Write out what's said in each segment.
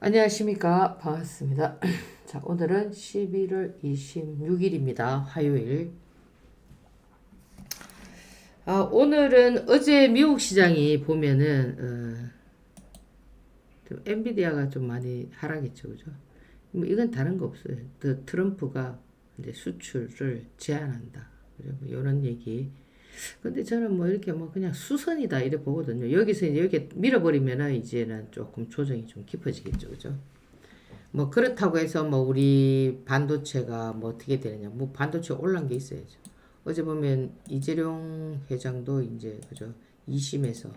안녕하십니까. 반갑습니다. 자, 오늘은 11월 26일입니다. 화요일. 아, 오늘은 어제 미국 시장이 보면은, 어, 좀 엔비디아가 좀 많이 하락했죠. 그죠? 뭐 이건 다른 거 없어요. 그 트럼프가 이제 수출을 제한한다. 뭐 이런 얘기. 근데 저는 뭐 이렇게 뭐 그냥 수선이다 이래 보거든요. 여기서 이제 이렇게 밀어버리면은 이제는 조금 조정이 좀 깊어지겠죠. 그죠? 뭐 그렇다고 해서 뭐 우리 반도체가 뭐 어떻게 되느냐. 뭐 반도체 올란 게 있어야죠. 어제 보면 이재룡 회장도 이제 그죠? 2심에서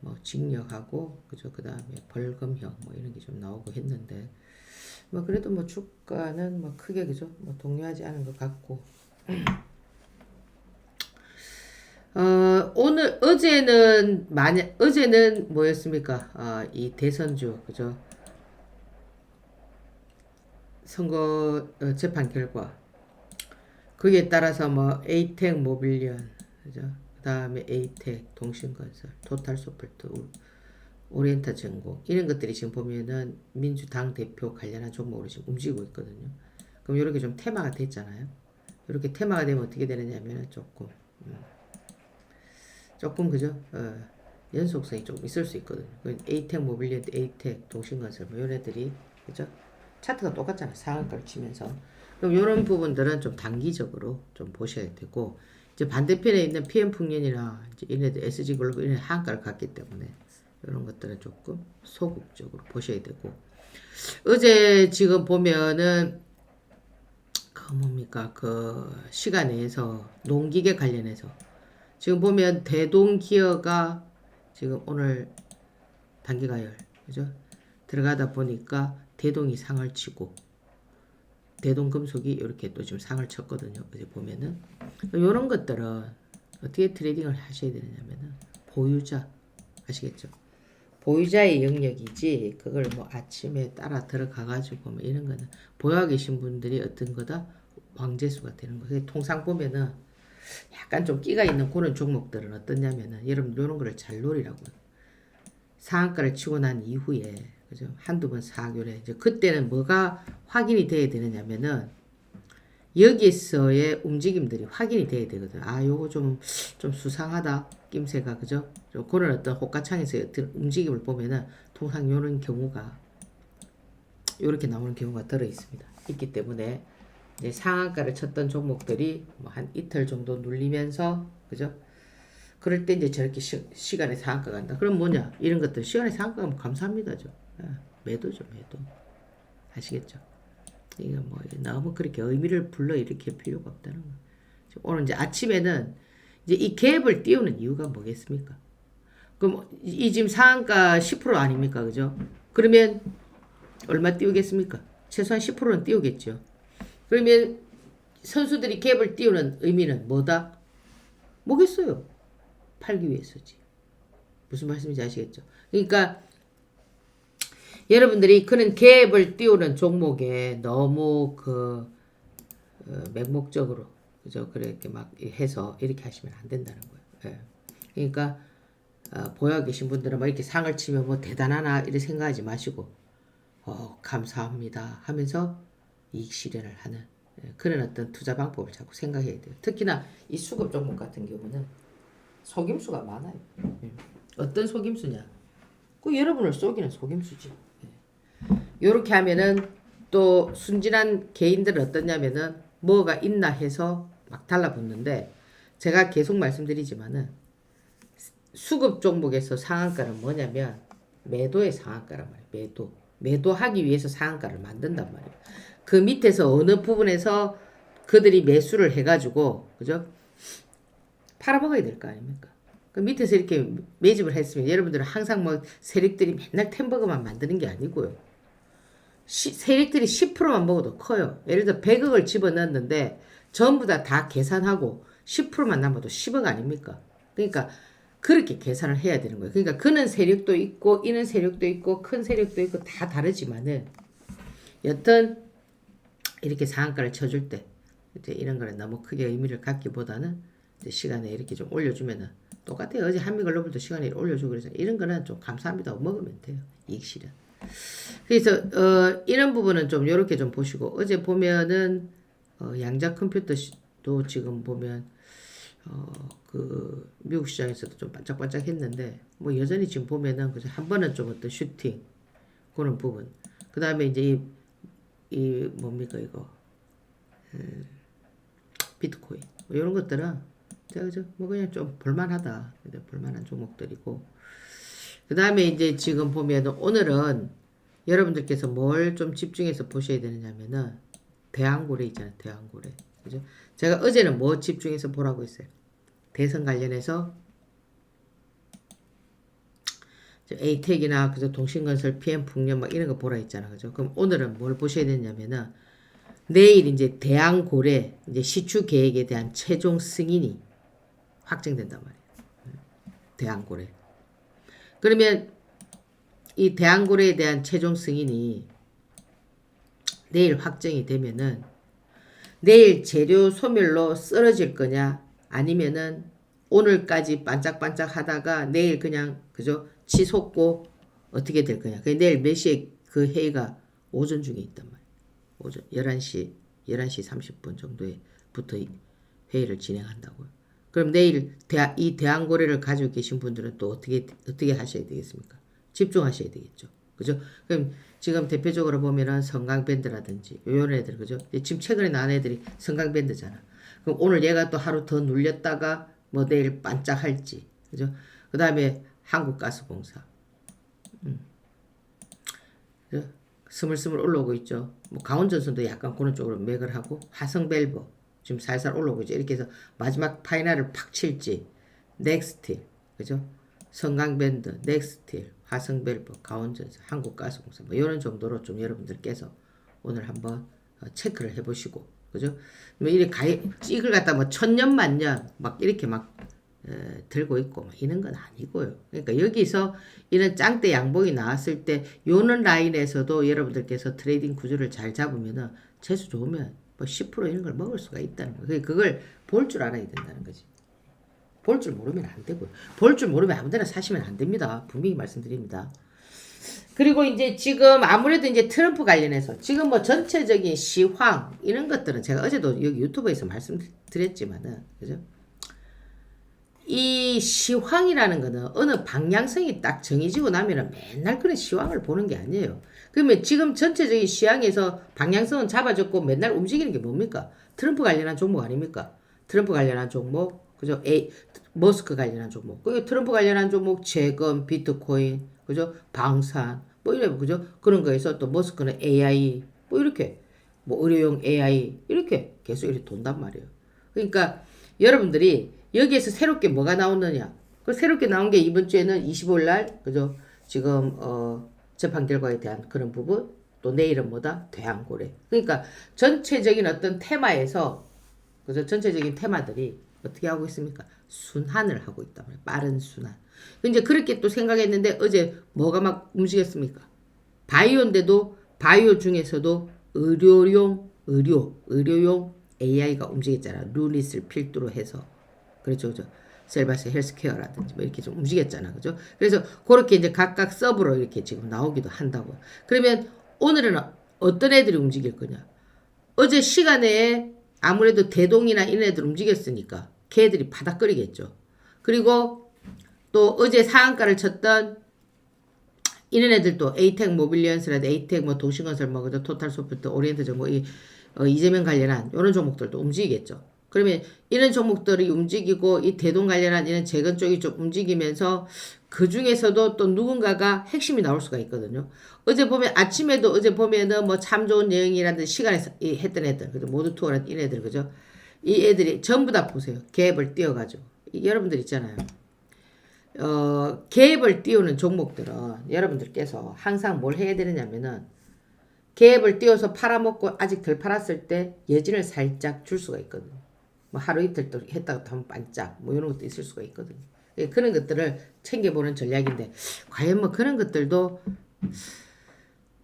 뭐 징역하고 그죠? 그다음에 벌금형 뭐 이런 게 좀 나오고 했는데 뭐 그래도 뭐 주가는 뭐 크게 그죠? 뭐 동요하지 않은 것 같고 어, 오늘, 어제는, 만약, 어제는 뭐였습니까? 아, 이 대선주, 그죠? 선거 어, 재판 결과. 거기에 따라서 뭐, 에이텍 모빌리언, 그죠? 그 다음에 에이텍 동신건설, 토탈 소프트, 우- 오리엔타 전공, 이런 것들이 지금 보면은 민주당 대표 관련한 종목으로 지금 움직이고 있거든요. 그럼 이렇게 좀 테마가 됐잖아요. 이렇게 테마가 되면 어떻게 되느냐면은 조금, 조금 그죠? 어, 연속성이 좀 있을 수 있거든요. 그 에이텍 모빌리티, 에이텍 동신건설 뭐 이런 애들이 그죠? 차트가 똑같잖아요. 상한가를 치면서. 그럼 이런 부분들은 좀 단기적으로 좀 보셔야 되고 이제 반대편에 있는 PM 풍년이나 이제 얘네들 SG 글로벌 이런 한가를 갖기 때문에 이런 것들은 조금 소극적으로 보셔야 되고 어제 지금 보면은 그 뭡니까 그 시간에서 농기계 관련해서 지금 보면 대동기어가 지금 오늘 단기가열 그죠? 들어가다 보니까 대동이 상을 치고 대동금속이 이렇게 또 지금 상을 쳤거든요. 어제 보면은 이런 것들은 어떻게 트레이딩을 하셔야 되느냐면은 보유자 아시겠죠? 보유자의 영역이지 그걸 뭐 아침에 따라 들어가 가지고 뭐 이런 거는 보유하고 계신 분들이 어떤 거다 왕재수가 되는 거예요. 통상 보면은 약간 좀 끼가 있는 그런 종목들은 어떠냐면은 여러분 이런 거를 잘 노리라고. 상한가를 치고 난 이후에 그죠? 한두 번 사교래. 이제 그때는 뭐가 확인이 돼야 되느냐면은 여기서의 움직임들이 확인이 돼야 되거든. 아 요거 좀 좀 수상하다. 낌새가 그죠? 좀 그런 어떤 호가창에서의 어떤 움직임을 보면은 통상 요런 경우가 요렇게 나오는 경우가 들어 있습니다. 있기 때문에 이제 상한가를 쳤던 종목들이 뭐 한 이틀 정도 눌리면서 그죠? 그럴 때 이제 저렇게 시, 시간에 상한가 간다. 그럼 뭐냐? 이런 것들 시간에 상한가 가면 감사합니다죠. 예, 매도죠, 매도. 아시겠죠? 이거 뭐 너무 그렇게 의미를 불러 일으킬 필요가 없다는 거. 오늘 이제 아침에는 이제 이 갭을 띄우는 이유가 뭐겠습니까? 그럼 이 지금 상한가 10% 아닙니까? 그죠? 그러면 얼마 띄우겠습니까? 최소한 10%는 띄우겠죠. 그러면 선수들이 갭을 띄우는 의미는 뭐다? 뭐겠어요? 팔기 위해서지. 무슨 말씀인지 아시겠죠? 그러니까 여러분들이 그런 갭을 띄우는 종목에 너무 그 어, 맹목적으로 그죠? 그렇게 막 해서 이렇게 하시면 안 된다는 거예요. 예. 그러니까 어, 보여 계신 분들은 뭐 이렇게 상을 치면 뭐 대단하나 이렇게 생각하지 마시고 어, 감사합니다 하면서 이익 실현을 하는 예, 그런 어떤 투자 방법을 자꾸 생각해야 돼요. 특히나 이 수급 종목 같은 경우는 속임수가 많아요. 예. 어떤 속임수냐? 그 여러분을 속이는 속임수지. 이렇게 하면은 또 순진한 개인들은 어떠냐면은 뭐가 있나 해서 막 달라붙는데 제가 계속 말씀드리지만은 수급 종목에서 상한가는 뭐냐면 매도의 상한가란 말이에요. 매도. 매도하기 위해서 상한가를 만든단 말이에요. 그 밑에서 어느 부분에서 그들이 매수를 해가지고 그죠? 팔아먹어야 될 거 아닙니까? 그 밑에서 이렇게 매집을 했으면 여러분들은 항상 뭐 세력들이 맨날 템버거만 만드는 게 아니고요. 시, 세력들이 10%만 먹어도 커요. 예를 들어 100억을 집어넣었는데 전부 다 다 계산하고 10%만 남아도 10억 아닙니까? 그러니까 그렇게 계산을 해야 되는 거예요. 그러니까 그는 세력도 있고 이는 세력도 있고 큰 세력도 있고 다 다르지만은 여튼 이렇게 상한가를 쳐줄 때 이제 이런 거는 너무 크게 의미를 갖기보다는 이제 시간에 이렇게 좀 올려주면은 똑같아요. 어제 한미글로벌도 시간에 올려주고 그래서 이런 거는 좀 감사합니다 먹으면 돼요. 이익 실현. 그래서 어, 이런 부분은 좀 이렇게 좀 보시고 어제 보면은 어, 양자 컴퓨터도 지금 보면 어, 그 미국 시장에서도 좀 반짝반짝 했는데 뭐 여전히 지금 보면은 그죠 한 번은 좀 어떤 슈팅 그런 부분 그 다음에 이제 이, 이 뭡니까 이거? 음, 비트코인. 뭐 이런 것들은 그죠 뭐 그냥 좀 볼만하다? 볼만한 종목들이고. 그 다음에 이제 지금 보면은 오늘은 여러분들께서 뭘 좀 집중해서 보셔야 되느냐면은 대왕고래 있잖아요 대왕고래. 그죠? 제가 어제는 뭐 집중해서 보라고 했어요? 대선 관련해서 에이텍이나 그죠 동신건설, PM 풍력 막 이런 거 보라 했잖아 그죠? 그럼 오늘은 뭘 보셔야 되냐면은 내일 이제 대항고래 이제 시추 계획에 대한 최종 승인이 확정된단 말이에요. 대항고래. 그러면 이 대항고래에 대한 최종 승인이 내일 확정이 되면은 내일 재료 소멸로 쓰러질 거냐 아니면은 오늘까지 반짝반짝 하다가 내일 그냥 그죠 치솟고 어떻게 될 거냐. 그 내일 몇 시에 그 회의가 오전 중에 있단 말이에요. 오전 11시 11시 30분 정도에부터 이 회의를 진행한다고요. 그럼 내일 대하, 이 대항고래를 가지고 계신 분들은 또 어떻게 어떻게 하셔야 되겠습니까? 집중하셔야 되겠죠. 그죠? 그럼 지금 대표적으로 보면은 성강밴드라든지 요런 애들 그죠? 지금 최근에 나온 애들이 성강밴드잖아. 그럼 오늘 얘가 또 하루 더 눌렸다가 뭐 내일 반짝할지 그죠? 그 다음에 한국가스공사 음. 그죠? 스물스물 올라오고 있죠. 뭐 강원전선도 약간 그런 쪽으로 맥을 하고 화성밸브 지금 살살 올라오고 있죠. 이렇게 해서 마지막 파이널을 팍 칠지 넥스틸 그죠? 성강밴드, 넥스틸, 화성밸브, 강원전선, 한국가스공사 뭐 이런 정도로 좀 여러분들께서 오늘 한번 어, 체크를 해보시고 그죠? 뭐 이렇게 가이 찍을 갖다 뭐 천년 만년 막 이렇게 막 에, 들고 있고 뭐 이런 건 아니고요. 그러니까 여기서 이런 짱대 양봉이 나왔을 때 요는 라인에서도 여러분들께서 트레이딩 구조를 잘 잡으면은 재수 좋으면 뭐 10% 이런 걸 먹을 수가 있다는 거예요. 그걸 볼 줄 알아야 된다는 거지. 볼 줄 모르면 안 되고요. 볼 줄 모르면 아무데나 사시면 안 됩니다. 분명히 말씀드립니다. 그리고 이제 지금 아무래도 이제 트럼프 관련해서 지금 뭐 전체적인 시황 이런 것들은 제가 어제도 여기 유튜브에서 말씀드렸지만은 그죠? 이 시황이라는 거는 어느 방향성이 딱 정해지고 나면은 맨날 그런 시황을 보는 게 아니에요. 그러면 지금 전체적인 시황에서 방향성은 잡아줬고 맨날 움직이는 게 뭡니까? 트럼프 관련한 종목 아닙니까? 트럼프 관련한 종목, 그죠? A, 머스크 관련한 종목. 그 트럼프 관련한 종목, 재건, 비트코인, 그죠? 방산, 뭐 이래, 그죠? 그런 거에서 또 머스크는 AI, 뭐 이렇게, 뭐 의료용 AI, 이렇게 계속 이렇게 돈단 말이에요. 그러니까 여러분들이 여기에서 새롭게 뭐가 나오느냐. 그 새롭게 나온 게 이번 주에는 25일 날, 그죠? 지금, 어, 재판 결과에 대한 그런 부분, 또 내일은 뭐다? 대항고래. 그러니까 전체적인 어떤 테마에서, 그죠? 전체적인 테마들이 어떻게 하고 있습니까? 순환을 하고 있단 말이에요. 빠른 순환. 이제 그렇게 또 생각했는데 어제 뭐가 막 움직였습니까? 바이오인데도 바이오 중에서도 의료용, 의료, 의료용 AI가 움직였잖아. 루닛을 필두로 해서. 그렇죠, 그죠? 셀바스 헬스케어라든지 뭐 이렇게 좀 움직였잖아, 그죠? 그래서 그렇게 이제 각각 서브로 이렇게 지금 나오기도 한다고. 그러면 오늘은 어떤 애들이 움직일 거냐? 어제 시간에 아무래도 대동이나 이런 애들 움직였으니까 걔들이 바닥거리겠죠. 그리고 또 어제 상한가를 쳤던 이런 애들도 에이텍 모빌리언스라든 에이텍 뭐 도시건설 뭐 그죠 토탈 소프트 오리엔트 정보 이 어, 이재명 관련한 이런 종목들도 움직이겠죠. 그러면 이런 종목들이 움직이고 이 대동 관련한 이런 재건 쪽이 좀 움직이면서 그 중에서도 또 누군가가 핵심이 나올 수가 있거든요. 어제 보면 아침에도 어제 보면은 뭐 참 좋은 내용이라든 시간에 이 했던 애들, 그죠? 모두 투어라든 이 애들, 그죠? 이 애들이 전부 다 보세요. 갭을 띄워가지고. 이 여러분들 있잖아요. 어, 갭을 띄우는 종목들은 여러분들께서 항상 뭘 해야 되느냐면은 갭을 띄워서 팔아먹고 아직 덜 팔았을 때 여진을 살짝 줄 수가 있거든요. 뭐 하루 이틀 또 했다가 또 한번 반짝 뭐 이런 것도 있을 수가 있거든요. 예, 그런 것들을 챙겨보는 전략인데 과연 뭐 그런 것들도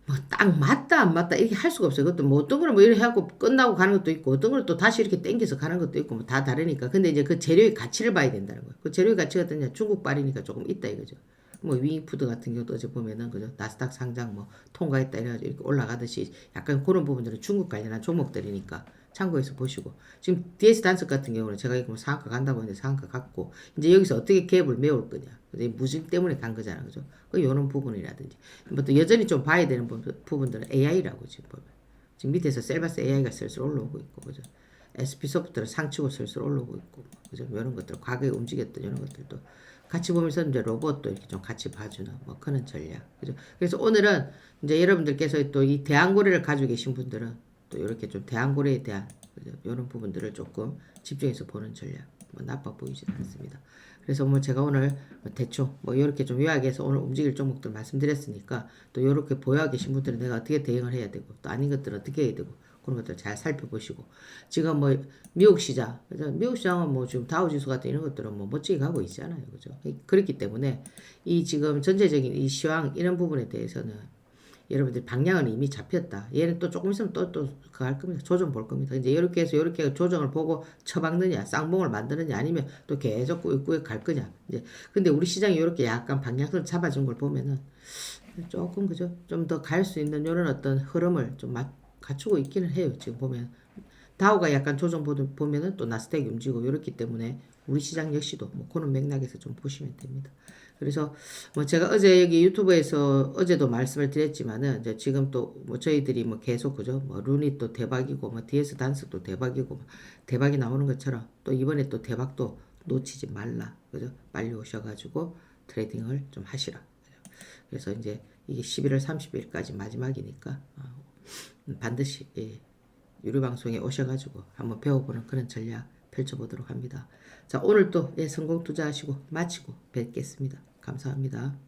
뭐 딱 맞다 안 맞다 이렇게 할 수가 없어요. 그것도 뭐 어떤 거는 뭐 이렇게 하고 끝나고 가는 것도 있고 어떤 거는 또 다시 이렇게 땡겨서 가는 것도 있고 뭐 다 다르니까. 근데 이제 그 재료의 가치를 봐야 된다는 거예요. 그 재료의 가치가 어떠냐 중국 발이니까 조금 있다 이거죠. 뭐 윙푸드 같은 경우도 어제 보면은 그죠 나스닥 상장 뭐 통과했다 이래가지고 이렇게 올라가듯이 약간 그런 부분들은 중국 관련한 종목들이니까 참고해서 보시고. 지금 DS 단석 같은 경우는 제가 이거 뭐 상한가 간다고 했는데 상한가 갔고 이제 여기서 어떻게 갭을 메울 거냐. 무증 때문에 간 거잖아. 그죠? 그 요런 부분이라든지. 뭐또 여전히 좀 봐야 되는 부분- 부분들은 AI라고 지금 보면. 지금 밑에서 셀바스 AI가 슬슬 올라오고 있고 그죠? SP 소프트는 상치고 슬슬 올라오고 있고 그죠? 이런 것들 과거에 움직였던 이런 것들도 같이 보면서 이제 로봇도 이렇게 좀 같이 봐주는 뭐 그런 전략 그죠? 그래서 오늘은 이제 여러분들께서 또 이 대항고래를 가지고 계신 분들은 또 이렇게 좀 대항고래에 대한 이런 부분들을 조금 집중해서 보는 전략. 뭐 나빠 보이진 않습니다. 그래서 뭐 제가 오늘 뭐 대충 뭐 이렇게 좀 요약해서 오늘 움직일 종목들 말씀드렸으니까 또 이렇게 보여 계신 분들은 내가 어떻게 대응을 해야 되고 또 아닌 것들은 어떻게 해야 되고 그런 것들 잘 살펴보시고 지금 뭐 미국 시장 그죠? 미국 시장은 뭐 지금 다우지수 같은 이런 것들은 뭐 멋지게 가고 있잖아요. 그죠? 그렇기 때문에 이 지금 전체적인 이 시황 이런 부분에 대해서는 여러분들 방향은 이미 잡혔다. 얘는 또 조금 있으면 또 또 그거 할 겁니다. 조정 볼 겁니다. 이제 이렇게 해서 이렇게 조정을 보고 처박느냐, 쌍봉을 만드느냐, 아니면 또 계속 꾸역꾸역 갈 거냐. 이제 근데 우리 시장이 이렇게 약간 방향을 잡아준 걸 보면은 조금 그죠? 좀 더 갈 수 있는 이런 어떤 흐름을 좀 맞, 갖추고 있기는 해요. 지금 보면 다우가 약간 조정 보면은 또 나스닥이 움직이고 이렇기 때문에 우리 시장 역시도 뭐 그런 맥락에서 좀 보시면 됩니다. 그래서 뭐 제가 어제 여기 유튜브에서 어제도 말씀을 드렸지만은 이제 지금 또 뭐 저희들이 뭐 계속 그죠 뭐 룬이 또 대박이고 뭐 DS 단스도 대박이고 뭐 대박이 나오는 것처럼 또 이번에 또 대박도 놓치지 말라 그죠 빨리 오셔가지고 트레이딩을 좀 하시라? 그래서 이제 이게 11월 30일까지 마지막이니까 어, 음, 반드시 예, 유료 방송에 오셔가지고 한번 배워보는 그런 전략 펼쳐보도록 합니다. 자 오늘 또 예, 성공 투자하시고 마치고 뵙겠습니다. 감사합니다.